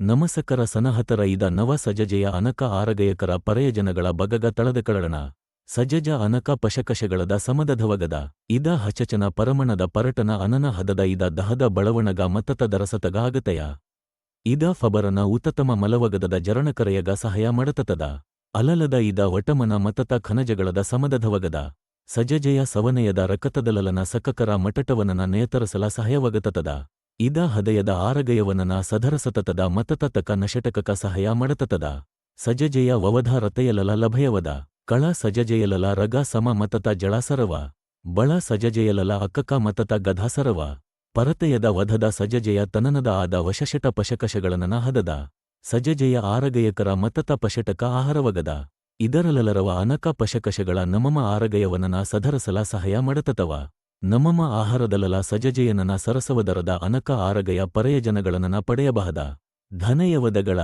ನಮಸಕರ ಸನಹತರ ಇದ ನವ ಸಜಜೆಯ ಅನಕ ಆರಗಯಕರ ಪರಯಜನಗಳ ಬಗಗ ತಳದಕಳಣ ಸಜಜ ಅನಕ ಪಶಕಶಗಳದ ಸಮದಧವಗದ. ಇದ ಹಚಚನ ಪರಮಣದ ಪರಟನ ಅನನ ಹದದ ಇದ ದಹದ ಬಳವಣಗ ಮತ್ತತ ದರಸತಗ ಆಗತಯ ಇದ ಫಬರನ ಉತತಮ ಮಲವಗದದ ಜರಣಕರೆಯಗ ಸಹಾಯ ಮಡತತದ. ಅಲಲದ ಇದ ವಟಮನ ಮತತ ಖನಜಗಳದ ಸಮದಧವಗದ. ಸಜಜೆಯ ಸವನಯದ ರಕತದಲಲನ ಸಕಕರ ಮಟಟವನನ ನೇತರಸಲ ಸಹಾಯವಗತತದ. ಇದ ಹದಯದ ಆರಗಯವನನ ಸಧರಸತತದ ಮತತತಕ ನಶಟಕಕ ಸಹಾಯ ಮಡತತದ. ಸಜಜೆಯ ವವಧ ರತೆಯಲಲ ಲಭಯವದ. ಕಳ ಸಜಜೆಯಲಲ ರಗ ಸಮ ಮತತ ಜಳಾಸರವ. ಬಳ ಸಜಜೆಯಲಲ ಅಕ್ಕಕ ಮತತ ಗಧಾಸರವ. ಪರತೆಯದ ವಧದ ಸಜಜೆಯ ತನನದ ಆದ ವಶಶಟ ಪಶಕಶಗಳನನ ಹದದ. ಸಜಜೆಯ ಆರಗಯಕರ ಮತತ ಪಶಟಕ ಆಹಾರವಗದ. ಇದರಲಲರವ ಅನಕ ಪಶಕಶಗಳ ನಮಮ ಆರಗಯವನನ ಸಧರಸಲ ಸಹಾಯ ಮಡತತವ. ನಮಮ ಆಹಾರದಲಲ ಸಜಜಯನನ ಸರಸವದರದ ಅನಕ ಆರಗಯ ಪರಯಜನಗಳನನ ಪಡೆಯಬಹದ ಧನಯವದಗಳ